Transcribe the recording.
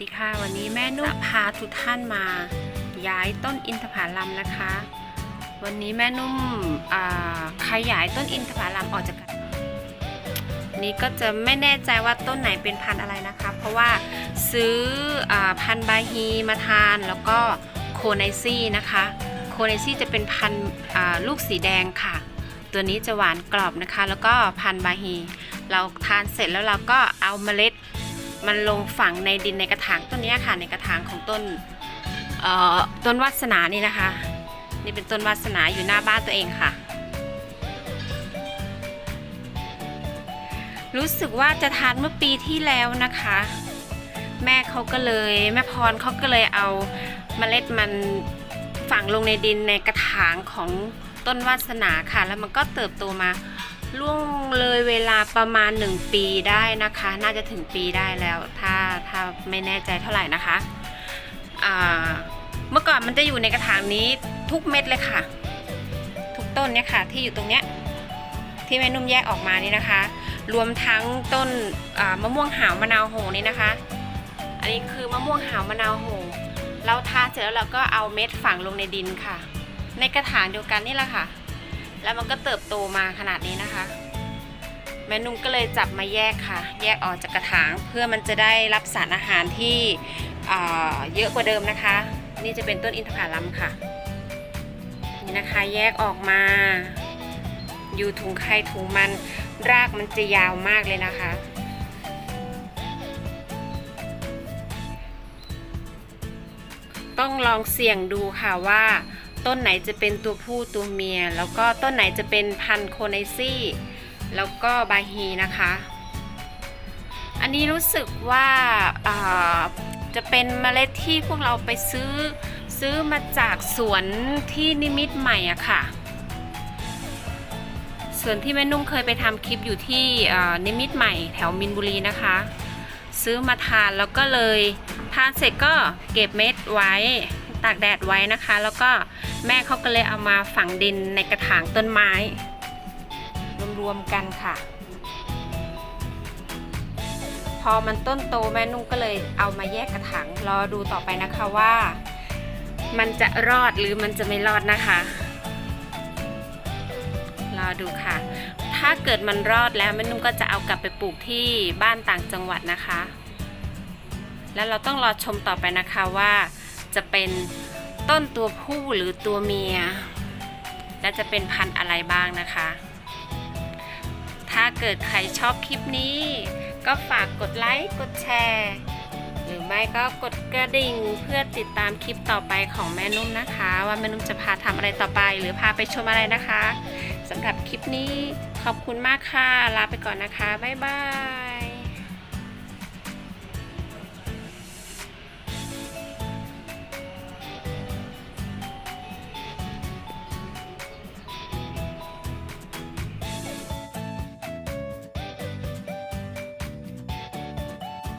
ดีค่ะวันนี้แม่นุ่มพาทุกท่านมา ย้ายต้นอินทผลัมนะคะ วันนี้แม่นุ่มขยายต้นอินทผลัมออกจากกันนี่ก็จะไม่แน่ใจว่าต้นไหนเป็นพันธุ์อะไรนะคะ เพราะว่าซื้ออพันธุ์บาฮีมาทานแล้วก็โคไนซี่นะคะ โคไนซี่จะเป็นพันธุ์ลูกสีแดงค่ะ ตัวนี้จะหวานกรอบนะคะ แล้วก็พันธุ์บาฮี เราทานเสร็จแล้วเราก็เอาเมล็ด มันลงฝังในดินในกระถางต้นนี้ค่ะ ในกระถางของต้นต้นวาสนานี่นะคะ นี่เป็นต้นวาสนาอยู่หน้าบ้านตัวเองค่ะ รู้สึกว่าจะทานเมื่อปีที่แล้วนะคะ แม่เขาก็เลยแม่พรเขาก็เลยเอาเมล็ดมันฝังลงในดินในกระถางของต้นวาสนาค่ะ แล้วมันก็เติบโตมา ล่วงเลยเวลาประมาณ 1 ปีได้นะคะ น่าจะถึงปีได้แล้ว ถ้าถ้าไม่แน่ใจเท่าไหร่นะคะเมื่อก่อนมันจะอยู่ในกระถางนี้ทุกเม็ดเลยค่ะ ทุกต้นเนี่ยค่ะ ที่อยู่ตรงเนี้ยที่แม่นุ่มแยกออกมานี่นะคะ รวมทั้งต้นมะม่วงหาวมะนาวโหนี่นะคะ อันนี้คือมะม่วงหาวมะนาวโหเราทาเสร็จแล้วเราก็เอาเม็ดฝังลงในดินค่ะ ในกระถางเดียวกันนี่แหละค่ะ แล้วมันก็เติบโตมาขนาดนี้นะคะ แม่นุ่มก็เลยจับมาแยกค่ะ แยกออกจากกระถาง เพื่อมันจะได้รับสารอาหารที่เยอะกว่าเดิมนะคะ นี่จะเป็นต้นอินทผลัมค่ะ นี่นะคะแยกออกมา อยู่ถุงใครถุงมันรากมันจะยาวมากเลยนะคะต้องลองเสี่ยงดูค่ะว่า ต้นไหนจะเป็นตัวผู้ตัวเมีย แล้วก็ต้นไหนจะเป็นพันโคไนซี่ แล้วก็บาฮีนะคะ อันนี้รู้สึกว่าาจะเป็นเมล็ดที่พวกเราไปซื้อซื้อมาจากสวนที่นิมิตใหม่อะค่ะสวนที่แม่นุ่มเคยไปทำคลิปอยู่ที่นิมิตใหม่แถวมินบุรีนะคะ ซื้อมาทานแล้วก็เลยทานเสร็จก็เก็บเม็ดไว้ ตากแดดไว้นะคะ แล้วก็แม่เขาก็เลยเอามาฝังดินในกระถางต้นไม้ รวมๆกันค่ะ พอมันต้นโตแม่นุ่งก็เลยเอามาแยกกระถางรอดูต่อไปนะคะว่า มันจะรอดหรือมันจะไม่รอดนะคะรอดูค่ะ ถ้าเกิดมันรอดแล้วแม่นุ่มก็จะเอากลับไปปลูกที่บ้านต่างจังหวัดนะคะ แล้วเราต้องรอชมต่อไปนะคะว่า จะเป็นต้นตัวผู้หรือตัวเมีย และจะเป็นพันธุ์อะไรบ้างนะคะ ถ้าเกิดใครชอบคลิปนี้ ก็ฝากกดไลค์กดแชร์หรือไม่ก็กดกระดิ่งเพื่อติดตามคลิปต่อไปของแม่นุ่มนะคะ ว่าแม่นุ่มจะพาทำอะไรต่อไป หรือพาไปชมอะไรนะคะสำหรับคลิปนี้ขอบคุณมากค่ะ ลาไปก่อนนะคะ บ๊ายบาย